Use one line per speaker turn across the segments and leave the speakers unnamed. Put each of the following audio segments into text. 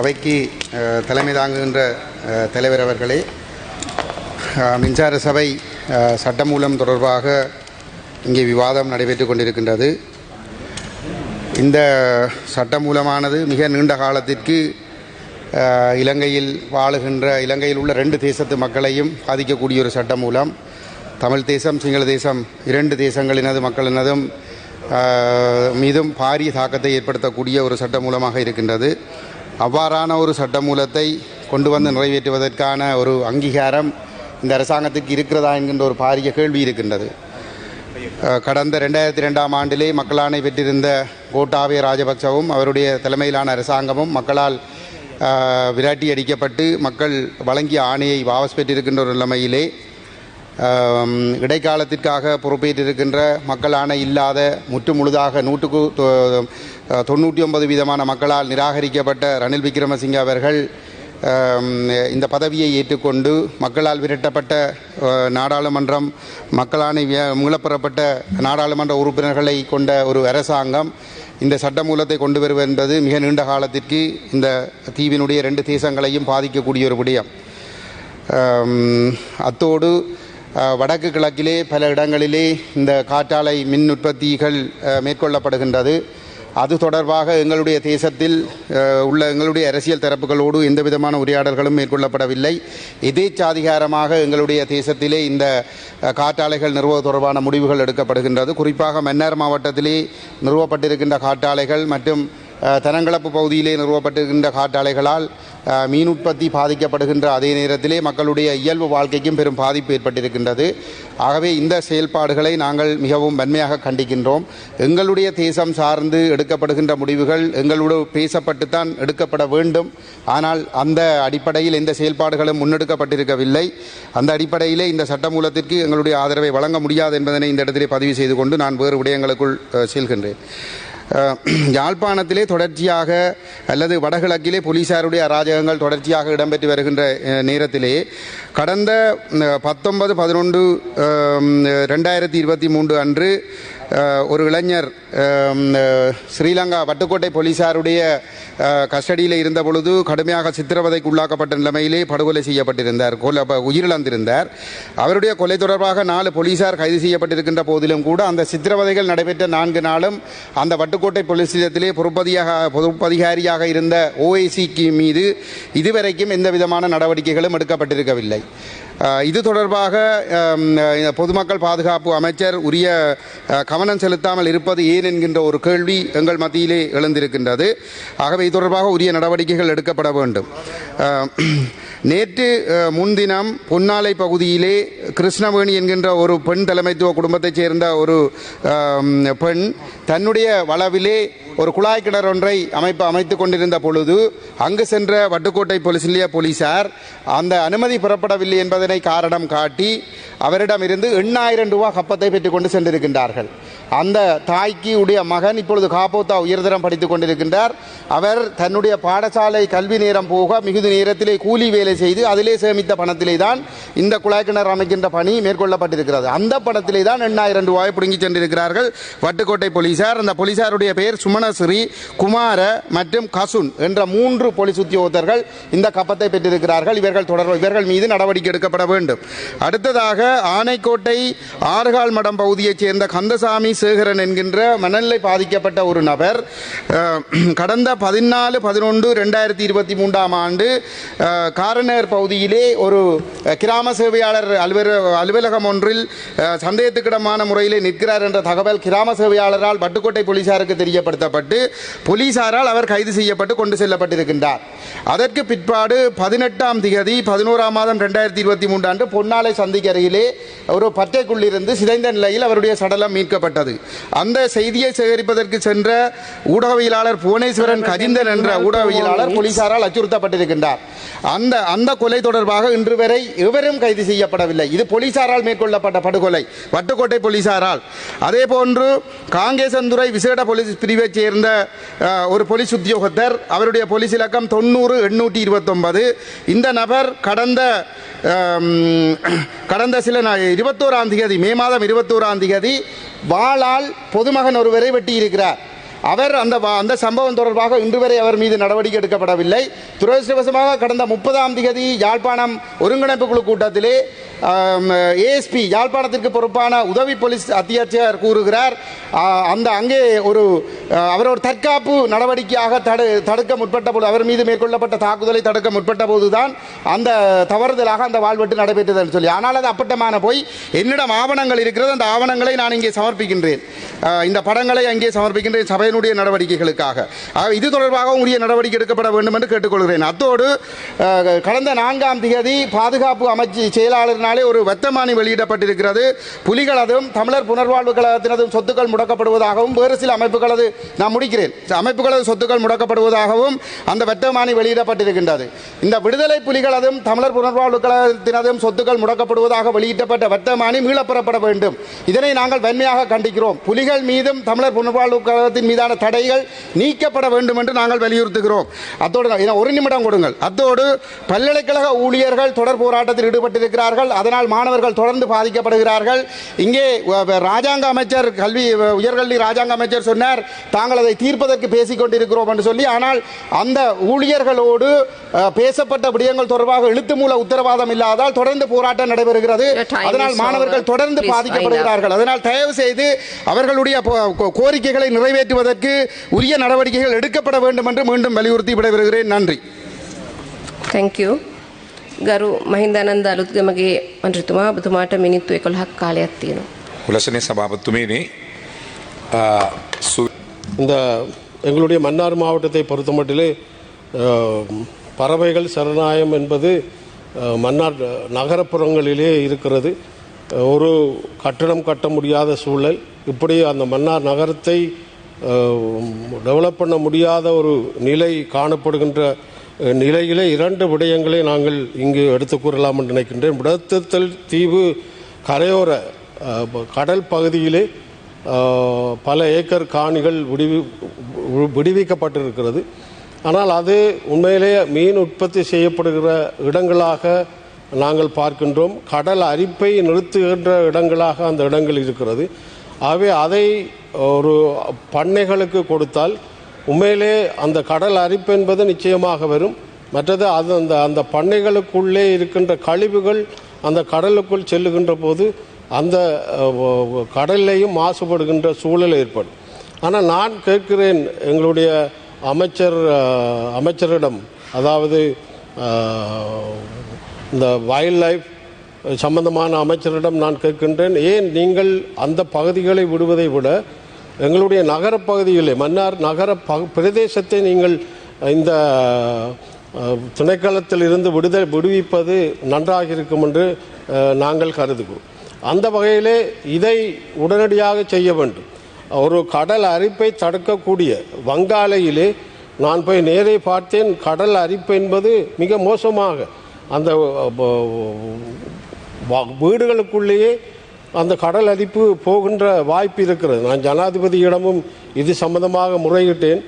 அவைக்கு தலைமை தாங்குகின்ற தலைவர் அவர்களே மின்சார சபை சட்டமூலம் தொடர்பாக இங்கே விவாதம் நடைபெற்று கொண்டிருக்கின்றது. இந்த சட்டமூலமானது மிக நீண்ட காலத்திற்கு இலங்கையில் வாழுகின்ற இலங்கையில் உள்ள ரெண்டு தேசத்து மக்களையும் பாதிக்கக்கூடிய ஒரு சட்டமூலம் தமிழ் தேசம் சிங்கள தேசம் இரண்டு தேசங்களினது மக்களினதும் மீதும் பாரிய தாக்கத்தை ஏற்படுத்தக்கூடிய ஒரு சட்டமூலமாக இருக்கின்றது. அவ்வாறான ஒரு சட்டமூலத்தை கொண்டு வந்து நிறைவேற்றுவதற்கான ஒரு அங்கீகாரம் இந்த அரசாங்கத்துக்கு இருக்கிறதா என்கின்ற ஒரு பாரிய கேள்வி இருக்கின்றது. கடந்த ரெண்டாயிரத்தி ரெண்டாம் ஆண்டிலே மக்களாணை பெற்றிருந்த கோட்டாபய ராஜபக்சவும் அவருடைய தலைமையிலான அரசாங்கமும் மக்களால் விராட்டி அடிக்கப்பட்டு மக்கள் வழங்கிய ஆணையை வாபஸ் பெற்றிருக்கின்ற ஒரு நிலைமையிலே இடைக்காலத்திற்காக பொறுப்பேற்றிருக்கின்ற மக்கள் ஆணை இல்லாத முற்று முழுதாக நூற்றுக்கு தொண்ணூற்றி ஒன்பது வீதமான மக்களால் நிராகரிக்கப்பட்ட ரணில் விக்ரமசிங்க அவர்கள் இந்த பதவியை ஏற்றுக்கொண்டு மக்களால் விரட்டப்பட்ட நாடாளுமன்றம் மக்களானை விய- நாடாளுமன்ற உறுப்பினர்களை கொண்ட ஒரு அரசாங்கம் இந்த சட்டமூலத்தை கொண்டு வருவது என்பது மிக நீண்ட காலத்திற்கு இந்த தீவினுடைய ரெண்டு தேசங்களையும் பாதிக்கக்கூடிய ஒரு விடயம். அத்தோடு வடக்கு கிழக்கிலே பல இடங்களிலே இந்த காற்றாலை மின் உற்பத்திகள் மேற்கொள்ளப்படுகின்றது. அது தொடர்பாக எங்களுடைய தேசத்தில் உள்ள எங்களுடைய அரசியல் தரப்புகளோடு எந்த விதமான உரையாடல்களும் மேற்கொள்ளப்படவில்லை. எதேச்சாதிகாரமாக எங்களுடைய தேசத்திலே இந்த காற்றாலைகள் நிறுவ தொடர்பான முடிவுகள் எடுக்கப்படுகின்றது. குறிப்பாக மன்னார் மாவட்டத்திலே நிறுவப்பட்டிருக்கின்ற காற்றாலைகள் மற்றும் தனங்களப்பு பகுதியிலே நிறுவப்பட்டிருக்கின்ற காட்டாலைகளால் மீன் உற்பத்தி பாதிக்கப்படுகின்ற அதே நேரத்திலே மக்களுடைய இயல்பு வாழ்க்கைக்கும் பெரும் பாதிப்பு ஏற்பட்டிருக்கின்றது. ஆகவே இந்த செயல்பாடுகளை நாங்கள் மிகவும் வன்மையாக கண்டிக்கின்றோம். எங்களுடைய தேசம் சார்ந்து எடுக்கப்படுகின்ற முடிவுகள் எங்களோடு பேசப்பட்டுத்தான் எடுக்கப்பட வேண்டும். ஆனால் அந்த அடிப்படையில் எந்த செயல்பாடுகளும் முன்னெடுக்கப்பட்டிருக்கவில்லை. அந்த அடிப்படையிலே இந்த சட்டமூலத்திற்கு எங்களுடைய ஆதரவை வழங்க முடியாது என்பதனை இந்த இடத்திலே பதிவு செய்து கொண்டு நான் வேறு விடயங்களுக்குள் செல்கின்றேன். யாழ்ப்பாணத்திலே தொடர்ச்சியாக அல்லது வடகிழக்கிலே போலீசாருடைய அராஜகங்கள் தொடர்ச்சியாக இடம்பெற்று வருகின்ற நேரத்திலே கடந்த பத்தொன்பது பதினொன்று ரெண்டாயிரத்தி இருபத்தி மூன்று அன்று ஒரு இளைஞர் ஸ்ரீலங்கா வட்டுக்கோட்டை போலீசாருடைய கஸ்டடியில் இருந்த பொழுது கடுமையாக சித்திரவதைக்கு உள்ளாக்கப்பட்ட நிலைமையிலே படுகொலை செய்யப்பட்டிருந்தார். கொலை உயிரிழந்திருந்தார். அவருடைய கொலை தொடர்பாக நாலு போலீசார் கைது செய்யப்பட்டிருக்கின்ற போதிலும் கூட அந்த சித்திரவதைகள் நடைபெற்ற நான்கு நாளும் அந்த வட்டுக்கோட்டை போலீஸ் நிலையத்திலே பொறுப்பதியாக பொறுப்பதிகாரியாக இருந்த ஓஐசிக்கு மீது இதுவரைக்கும் எந்த விதமான நடவடிக்கைகளும் எடுக்கப்பட்டிருக்கவில்லை. இது தொடர்பாக பொதுமக்கள் பாதுகாப்பு அமைச்சர் உரிய கவனம் செலுத்தாமல் இருப்பது ஏன் என்கின்ற ஒரு கேள்வி எங்கள் மத்தியிலே எழுந்திருக்கின்றது. ஆகவே இது தொடர்பாக உரிய நடவடிக்கைகள் எடுக்கப்பட வேண்டும். நேற்று முன்தினம் பொன்னாலை பகுதியிலே கிருஷ்ணவேணி என்கின்ற ஒரு பெண் தலைமைத்துவ குடும்பத்தைச் சேர்ந்த ஒரு பெண் தன்னுடைய வளவிலே ஒரு குழாய் கிணறு ஒன்றை அமைப்பு அமைத்துக் கொண்டிருந்த பொழுது அங்கு சென்ற வட்டுக்கோட்டை போலீஸ் நிலைய போலீசார் அந்த அனுமதி பெறப்படவில்லை என்பதனை காரணம் காட்டி அவரிடமிருந்து எண்ணாயிரம் ரூபாய் கப்பத்தை பெற்றுக்கொண்டு சென்றிருக்கின்றார்கள். அந்த தாய்க்கு உடைய மகன் இப்பொழுது காப்போத்தா உயர்தரம் படித்துக் கொண்டிருக்கின்றார். அவர் தன்னுடைய பாடசாலை கல்வி நேரம் போக மிகுதி நேரத்திலே கூலி வேலை செய்து அதிலே சேமித்த பணத்திலே தான் இந்த குழாய் கிணறு அமைக்கின்ற பணி மேற்கொள்ளப்பட்டிருக்கிறது. அந்த பணத்திலே தான் எண்ணாயிரம் ரூபாய் பிடுங்கி சென்றிருக்கிறார்கள் வட்டுக்கோட்டை போலீசார். அந்த போலீசாருடைய பெயர் சுமன் சுமணஸ்ரீ குமார மற்றும் கசுன் என்ற மூன்று போலீஸ் உத்தியோகத்தர்கள் இந்த கப்பத்தை பெற்றிருக்கிறார்கள். இவர்கள் தொடர் இவர்கள் மீது நடவடிக்கை எடுக்கப்பட வேண்டும். அடுத்ததாக ஆனைக்கோட்டை ஆறுகால் மடம் பகுதியைச் சேர்ந்த கந்தசாமி சேகரன் என்கின்ற மனநிலை பாதிக்கப்பட்ட ஒரு நபர் கடந்த பதினாலு பதினொன்று ரெண்டாயிரத்தி இருபத்தி மூன்றாம் ஆண்டு அஹ், காரநேர் பகுதியிலே ஒரு கிராம சேவையாளர் அலுவலக அலுவலகம் ஒன்றில் சந்தேகத்துக்கிடமான முறையிலே நிற்கிறார் என்ற தகவல் கிராம சேவையாளரால் பட்டுக்கோட்டை போலீசாருக்கு தெரியப்படுத்தப்பட்டு போலீசாரால் அவர் கைது செய்யப்பட்டு கொண்டு செல்லப்பட்டிருக்கின்றார். அதற்கு பிற்பாடு பதினெட்டாம் திகதி பதினோராம் மாதம் ரெண்டாயிரத்தி இருபத்தி மூன்று அன்று பொன்னாலை சந்திக்கு அருகிலே ஒரு பற்றைக்குள்ளிருந்து சிதைந்த நிலையில் அவருடைய சடலம் மீட்கப்பட்டது. அந்த செய்தியை சேகரிப்பதற்கு சென்ற ஊடகவியலாளர் புவனேஸ்வரன் கஜிந்தன் என்ற ஊடகவியலாளர் போலீசாரால் அச்சுறுத்தப்பட்டிருக்கின்றார். அந்த அந்த கொலை தொடர்பாக இன்று வரை எவரும் கைது செய்யப்படவில்லை. இது போலீசாரால் மேற்கொள்ளப்பட்ட படுகொலை. வட்டுக்கோட்டை போலீசாரால். அதே போன்று காங்கேசந்துறை விசேட போலீஸ் பிரிவைச் சேர்ந்த ஒரு போலீஸ் உத்தியோகத்தர். அவருடைய போலீஸ் இலக்கம் தொண்ணூறு எண்ணூற்றி இருபத்தொன்பது. இந்த நபர் கடந்த கடந்த சில நா- இருபத்தோராம் தேதி மே மாதம் இருபத்தோராம் தேதி வாளால் பொதுமகன் ஒருவரை வெட்டியிருக்கிறார். அவர் அந்த அந்த சம்பவம் தொடர்பாக இன்று வரை அவர் மீது நடவடிக்கை எடுக்கப்படவில்லை. துரதிருஷ்டவசமாக கடந்த முப்பதாம் தேதி யாழ்ப்பாணம் ஒருங்கிணைப்பு குழு கூட்டத்திலே ஏஎஸ்பி யாழ்ப்பாணத்திற்கு பொறுப்பான உதவி போலீஸ் அத்தியட்சகர் கூறுகிறார். அந்த அங்கே ஒரு அவர் ஒரு தற்காப்பு நடவடிக்கையாக தடு தடுக்க முற்பட்ட போது அவர் மீது மேற்கொள்ளப்பட்ட தாக்குதலை தடுக்க முற்பட்ட போதுதான் அந்த தவறுதலாக அந்த வாழ்வெட்டு நடைபெற்றதுன்னு சொல்லி. ஆனால் அது அப்பட்டமான போய் என்னிடம் ஆவணங்கள் இருக்கிறது அந்த ஆவணங்களை நான் இங்கே சமர்ப்பிக்கின்றேன். இந்த படங்களை அங்கே சமர்ப்பிக்கின்றேன் சபையினுடைய நடவடிக்கைகளுக்காக. ஆக, இது தொடர்பாக உரிய நடவடிக்கை எடுக்கப்பட வேண்டும் என்று கேட்டுக்கொள்கிறேன். அத்தோடு கடந்த நான்காம் தேதி பாதுகாப்பு அமைச்சு செயலாளர் நாளே ஒரு வெத்தமானி வெளியிடப்பட்டிருக்கிறது. புலிகளதும் தமிழர் புனர்வாழ்வு கழகத்தினதும் சொத்துக்கள் முடக்கப்படுவதாகவும் வேறு சில அமைப்புகளது நான் முடிக்கிறேன். அமைப்புகளது சொத்துக்கள் முடக்கப்படுவதாகவும் அந்த வெத்தமானி வெளியிடப்பட்டிருக்கின்றது. இந்த விடுதலை புலிகளதும் தமிழர் புனர்வாழ்வு கழகத்தினதும் சொத்துக்கள் முடக்கப்படுவதாக வெளியிடப்பட்ட வெத்தமானி மீளப்பெறப்பட வேண்டும். இதனை நாங்கள் வன்மையாக கண்டிக்கிறோம். புலிகள் மீதும் தமிழர் புனர்வாழ்வு கழகத்தின் மீதான தடைகள் நீக்கப்பட வேண்டும் என்று நாங்கள் வலியுறுத்துகிறோம். அத்தோடு ஒரு நிமிடம் கொடுங்கள். அத்தோடு பல்கலைக்கழக ஊழியர்கள் தொடர் போராட்டத்தில் ஈடுபட்டிருக்கிறார்கள். அதனால் மாணவர்கள் தொடர்ந்து பாதிக்கப்படுகிறார்கள். இங்கே ராஜாங்க அமைச்சர் கல்வி உயர்கல்வி ராஜாங்க அமைச்சர் சொன்னார் தாங்கள் அதை தீர்ப்பதற்கு பேசிக் கொண்டிருக்கிறோம் என்று சொல்லி ஆனால் அந்த ஊழியர்களோடு பேசப்பட்ட விடயங்கள் தொடர்பாக எழுத்து மூல உத்தரவாதம் இல்லாதால் தொடர்ந்து போராட்டம் நடைபெறுகிறது. அதனால் மாணவர்கள். தொடர்ந்து பாதிக்கப்படுகிறார்கள். அதனால் தயவு செய்து அவர்களுடைய கோரிக்கைகளை நிறைவேற்றுவதற்கு உரிய நடவடிக்கைகள் எடுக்கப்பட வேண்டும் என்று மீண்டும் வலியுறுத்தி விடைபெறுகிறேன். நன்றி.
You. ගරු මහින්දානන්ද අලුත්ගමගේ මන්ත්‍රතුමා ඔබතුමාට මිනිත්තු 11ක් කාලයක් තියෙනවා.
උලසනේ සභාපත්තුමේනි සු
இந்த எங்களுடைய மன்னார் மாவட்டத்தை பொறுத்தமட்டிலே அஹ், பறவைகள் சரணாயம் என்பது அஹ், மன்னார் நகரப்புறங்களிலே இருக்கிறது அஹ், ஒரு கட்டடம் கட்ட முடியாத சூழல் இப்படி அந்த மன்னார் நகரத்தை டெவலப் பண்ண முடியாத ஒரு நிலை காணப்படுகின்ற அஹ், நிலையிலே இரண்டு விடயங்களை நாங்கள் இங்கு எடுத்து கூறலாம் என்று நினைக்கின்றேன். விடத்தல் தீவு கரையோர கடல் பகுதியிலே பல ஏக்கர் காணிகள் விடுவி விடுவிக்கப்பட்டிருக்கிறது. ஆனால் அது உண்மையிலேயே மீன் உற்பத்தி செய்யப்படுகிற இடங்களாக நாங்கள் பார்க்கின்றோம். கடல் அரிப்பை நிறுத்துகின்ற இடங்களாக அந்த இடங்கள் இருக்கிறது. ஆகவே அதை ஒரு பண்ணைகளுக்கு கொடுத்தால் உண்மையிலே அந்த கடல் அரிப்பு என்பது நிச்சயமாக வரும். மற்றது அது அந்த அந்த பண்ணைகளுக்குள்ளே இருக்கின்ற கழிவுகள் அந்த கடலுக்குள் செல்லுகின்ற போது அந்த கடல்லையும் மாசுபடுகின்ற சூழல் ஏற்படும். ஆனால் நான் கேட்கிறேன் எங்களுடைய அமைச்சர் அமைச்சரிடம் அதாவது இந்த வைல்ட் லைஃப் சம்பந்தமான அமைச்சரிடம் நான் கேட்கின்றேன் ஏன் நீங்கள் அந்த பகுதிகளை விடுவதை விட எங்களுடைய நகர பகுதிகளே மன்னார் நகர ப பிரதேசத்தை நீங்கள் இந்த துணைக்களத்தில் திணைக்களத்தில் இருந்து விடுதல் விடுவிப்பது நன்றாக இருக்கும் என்று நாங்கள் கருதுகிறோம். அந்த வகையிலே இதை உடனடியாக செய்ய வேண்டும். ஒரு கடல் அரிப்பை தடுக்கக்கூடிய வங்காளையிலே நான் போய் நேரே பார்த்தேன். கடல் அரிப்பு என்பது மிக மோசமாக அந்த வீடுகளுக்குள்ளேயே அந்த கடல் அரிப்பு போகின்ற வாய்ப்பு இருக்கிறது. நான் ஜனாதிபதியிடமும் இது சம்பந்தமாக முறையிட்டேன்.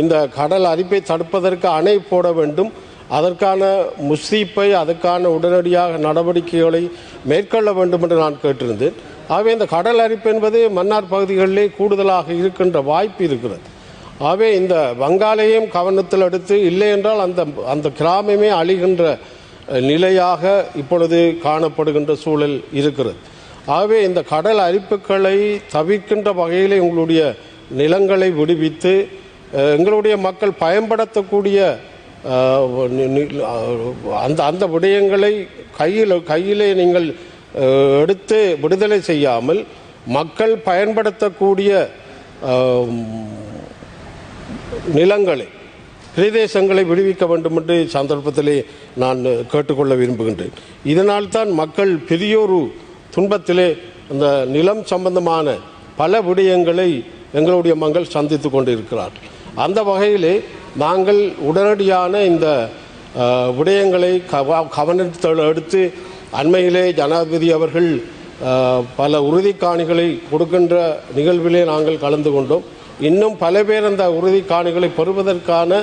இந்த கடல் அரிப்பை தடுப்பதற்கு அணை போட வேண்டும். அதற்கான முஸ்தீப்பை அதற்கான உடனடியாக நடவடிக்கைகளை மேற்கொள்ள வேண்டும் என்று நான் கேட்டிருந்தேன். ஆகவே இந்த கடல் அரிப்பு என்பது மன்னார் பகுதிகளிலே கூடுதலாக இருக்கின்ற வாய்ப்பு இருக்கிறது. ஆகவே இந்த வங்காளையும் கவனத்தில் எடுத்து இல்லை என்றால் அந்த அந்த கிராமமே அழிகின்ற நிலையாக இப்பொழுது காணப்படுகின்ற சூழல் இருக்கிறது. ஆகவே இந்த கடல் அரிப்புகளை தவிர்க்கின்ற வகையில் உங்களுடைய நிலங்களை விடுவித்து எங்களுடைய மக்கள் பயன்படுத்தக்கூடிய அந்த அந்த விடயங்களை கையில் கையிலே நீங்கள் எடுத்து விடுதலை செய்யாமல் மக்கள் பயன்படுத்தக்கூடிய நிலங்களை பிரதேசங்களை விடுவிக்க வேண்டும் என்று சந்தர்ப்பத்திலே நான் கேட்டுக்கொள்ள விரும்புகின்றேன். இதனால் தான் மக்கள் பெரியோரு துன்பத்திலே அந்த நிலம் சம்பந்தமான பல விடயங்களை எங்களுடைய மங்கள் சந்தித்து கொண்டிருக்கிறார். அந்த வகையிலே நாங்கள் உடனடியான இந்த விடயங்களை கவ கவனத்தில் எடுத்து அண்மையிலே ஜனாதிபதி அவர்கள் பல உறுதிக்காணிகளை கொடுக்கின்ற நிகழ்விலே நாங்கள் கலந்து கொண்டோம். இன்னும் பல பேர் அந்த உறுதிக்காணிகளை பெறுவதற்கான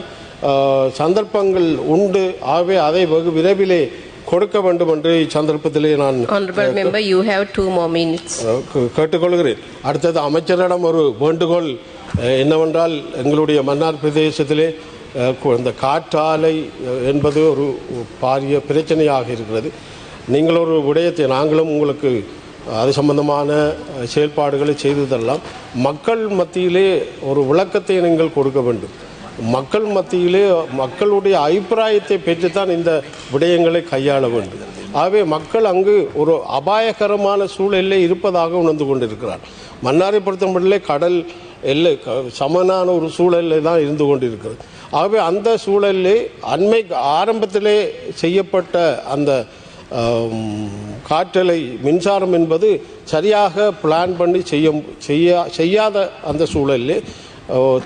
சந்தர்ப்பங்கள் உண்டு. ஆகவே அதை வெகு விரைவிலே கொடுக்க வேண்டும் என்று இச்சந்தர்ப்பத்திலே நான்
Honorable member, you have two more minutes.
Ah, K- கேட்டுக்கொள்கிறேன். அடுத்தது அமைச்சரிடம் ஒரு வேண்டுகோள் அஹ், என்னவென்றால் எங்களுடைய மன்னார் பிரதேசத்திலே அஹ், கு- இந்த காற்றாலை அஹ், என்பது ஒரு பாரிய பிரச்சனையாக இருக்கிறது. நீங்கள் ஒரு விடயத்தை நாங்களும் உங்களுக்கு அது சம்பந்தமான அஹ், செயல்பாடுகளை செய்து தரலாம். மக்கள் மத்தியிலே ஒரு விளக்கத்தை நீங்கள் கொடுக்க வேண்டும். மக்கள் மத்தியிலே மக்களுடைய அபிப்பிராயத்தை பெற்றுத்தான் இந்த விடயங்களை கையாள வேண்டும். ஆகவே மக்கள் அங்கு ஒரு அபாயகரமான சூழலில் இருப்பதாக உணர்ந்து கொண்டிருக்கிறார். மன்னாரை பொறுத்தமட்டிலே கடல் எல்லை க- சமனான ஒரு சூழலில் தான் இருந்து கொண்டிருக்கிறது. ஆகவே அந்த சூழலிலே அண்மை ஆரம்பத்திலே செய்யப்பட்ட அந்த காற்றலை மின்சாரம் என்பது சரியாக பிளான் பண்ணி செய்ய செய்யா செய்யாத அந்த சூழலிலே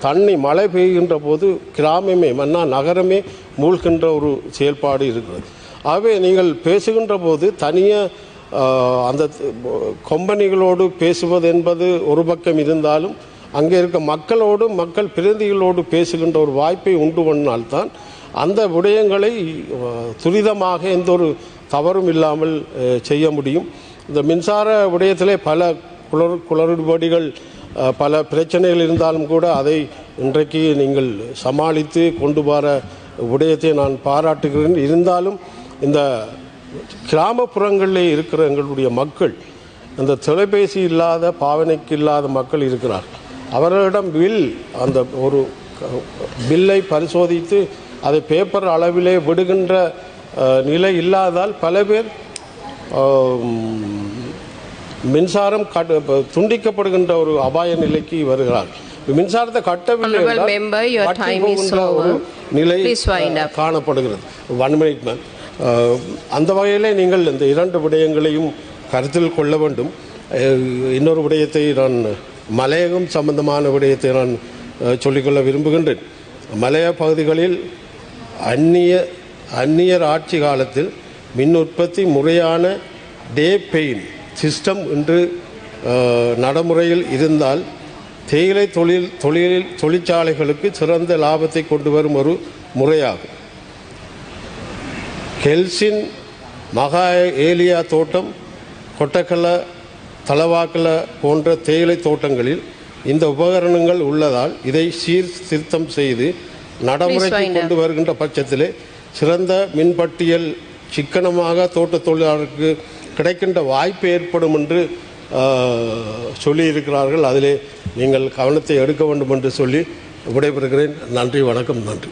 தண்ணி மழை பெய்கின்ற போது கிராமமே மன்னா நகரமே மூழ்கின்ற ஒரு செயல்பாடு இருக்கிறது. ஆகவே நீங்கள் பேசுகின்ற போது தனியாக அந்த கொம்பனிகளோடு பேசுவது என்பது ஒரு பக்கம் இருந்தாலும் அங்கே இருக்க மக்களோடு மக்கள் பிரதிகளோடு பேசுகின்ற ஒரு வாய்ப்பை உண்டு பண்ணால்தான் அந்த விடயங்களை துரிதமாக எந்த ஒரு தவறும் இல்லாமல் செய்ய முடியும். இந்த மின்சார விடயத்திலே பல குளறு குளறுபடிகள் பல பிரச்சனைகள் இருந்தாலும் கூட அதை இன்றைக்கு நீங்கள் சமாளித்து கொண்டு வர விடயத்தை நான் பாராட்டுகிறேன். இருந்தாலும் இந்த கிராமப்புறங்களில் இருக்கிற எங்களுடைய மக்கள் அந்த தொலைபேசி இல்லாத பாவனைக்கு இல்லாத மக்கள் இருக்கிறார். அவர்களிடம் வில் அந்த ஒரு பில்லை பரிசோதித்து அதை பேப்பர் அளவிலே விடுகின்ற நிலை இல்லாதால் பல பேர் மின்சாரம் துண்டிக்கப்படுகின்ற ஒரு அபாய நிலைக்கு வருகிறார். மின்சாரத்தை கட்டவில்லை. நிலை. காணப்படுகிறது. ஒன் மினிட் மேம் அந்த வகையிலே நீங்கள் இந்த இரண்டு விடயங்களையும் கருத்தில் கொள்ள வேண்டும். இன்னொரு விடயத்தை நான் மலையகம் சம்பந்தமான விடயத்தை நான் சொல்லிக்கொள்ள விரும்புகின்றேன். மலைய பகுதிகளில் அந்நிய அந்நியர் ஆட்சி காலத்தில் மின் உற்பத்தி முறையான டே பெயின் சிஸ்டம் என்று அஹ், நடைமுறையில் இருந்தால் தேயிலை தொழில் தொழில் தொழிற்சாலைகளுக்கு சிறந்த லாபத்தை கொண்டு வரும் ஒரு முறையாகும் கெல்சின் மகா ஏலியா தோட்டம் கொட்டக்கல தலவாக்கல போன்ற தேயிலை தோட்டங்களில் இந்த உபகரணங்கள் உள்ளதால் இதை சீர்திருத்தம் செய்து நடைமுறைக்கு. கொண்டு வருகின்ற பட்சத்திலே சிறந்த மின்பட்டியல் சிக்கனமாக தோட்ட தொழிலாளருக்கு கிடைக்கின்ற வாய்ப்பு ஏற்படும் என்று சொல்லியிருக்கிறார்கள். அதிலே நீங்கள் கவனத்தை எடுக்க வேண்டும் என்று சொல்லி விடைபெறுகிறேன். நன்றி வணக்கம் நன்றி.